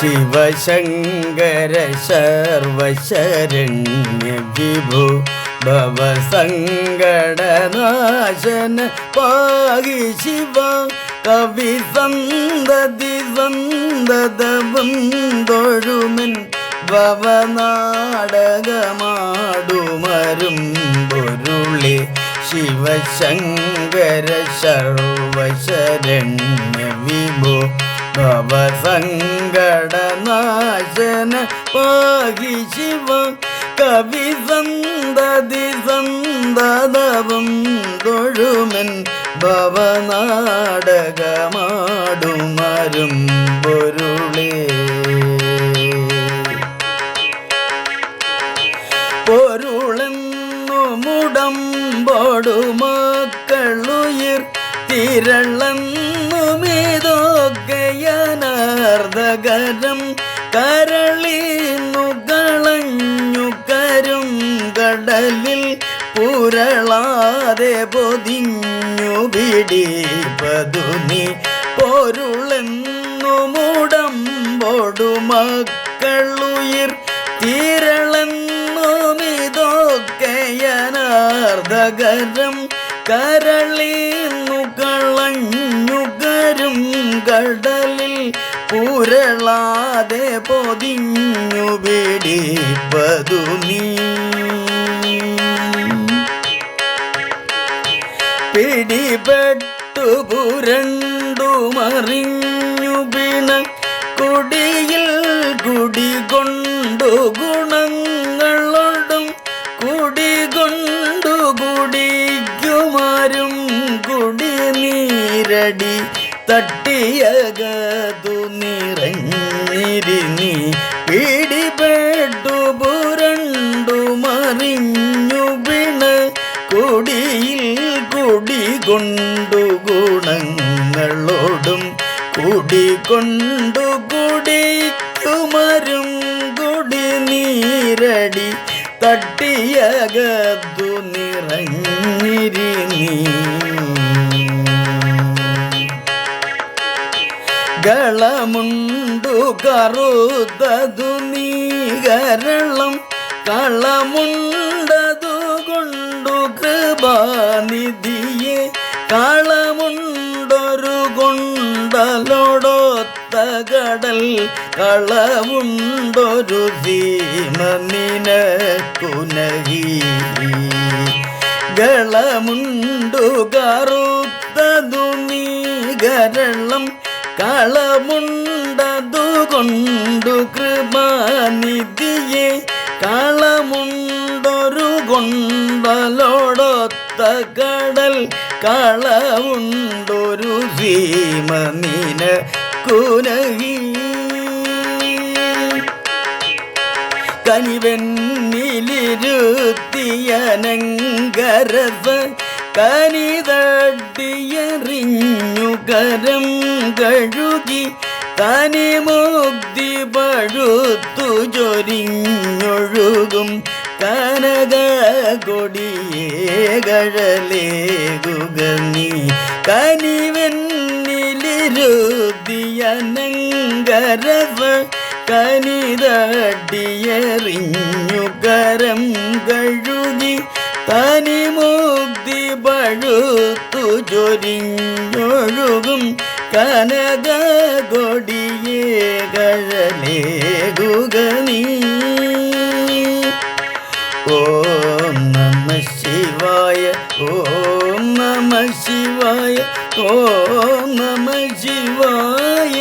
ശിവശങ്കര സർവശരണ്യ വിഭു ഭവസങ്കടനാശന പാകി ശിവ കവി സന്തതി സന്തതവും തൊഴുമൻ ഭവനാടകമാടുമരും പൊരുളി ശിവശങ്കര സർവശരണ്യ വിഭു ഭവസങ്കടനാശന പാഹി ശിവ കവി സന്തതി സന്തതവും തൊഴുമൻ ഭവനാടകമാടുമരും പൊരുളേ. പൊരുളെന്നു മുടമ്പോടു മക്കളുയിർ തിരളെന്നു മീതൊക്കെയനർദ്ധകരം കരളിന്നുകളഞ്ഞു കരും കടലിൽ പുരളാതെ പൊതിഞ്ഞു വിടി നീ പൊരുളെന്നു മുടമ്പോടു മക്കളുയിർ തിരളെന്നുമിതൊക്കെയനാർദ്ധകരം കരളിന്നു കരും കടലിൽ പുരളാതെ പൊതിഞ്ഞു പിടിപ്പതു നീ പിടിപെട്ടു പുരണ്ടു മറിഞ്ഞു പിണ കുടിയിൽ കുടികൊണ്ടു ഗുണങ്ങളോടും കുടികൊണ്ടു കുടിക്കുമാരും കുടി നീരടി തട്ടിയകതു നിറഞ്ഞിരിങ്ങി പിടിപെട്ടു പുരണ്ടു മറിഞ്ഞു പിണ കുടിയിൽ കുടികൊണ്ടു ഗുണങ്ങളോടും കുടികൊണ്ടു കുടിക്കുമരും കുടി നീരടി തട്ടിയകത്തു നിറഞ്ഞിരി കളമുണ്ടു കറുത്തതു നീകരളം കളമുണ്ടതു കൊണ്ടു കൃപാനിധിയെ. കളമുണ്ടൊരു കൊണ്ടലോടൊത്ത കടൽ. കളമുണ്ടൊരു സീമ നിനക്കുനകി. കളമുണ്ടു കറുത്തതു നീകരളം കളമുണ്ടതു കൊണ്ടു കൃപാനിധിയെ കളമുണ്ടൊരു കൊണ്ടലോടൊത്ത കടൽ കളമുണ്ടൊരു ഭീമനീന നിന കുനകി. കനിവെന്നിലിരുത്തിയനങ്കരസ കനിതട്ടിയെറിഞ്ഞു കരം കഴുകി തനി മുക്തി പഴുത്തു ചൊരിഞ്ഞൊഴുകും കനക കൊടിയേ കഴലേകുക നീ കനിവെന്നിലിരുതിയനങ്കരവ് കനിതട്ടിയെറിഞ്ഞു കരം കഴുകി തനി മുക്തി പഴുത്തു ചൊരിഞ്ഞൊഴുകും കനക കൊടിയേ കഴലേകുക നീ ഓം നമ ശിവായ ഓം നമ ശിവായ ഓം നമ ശിവായ.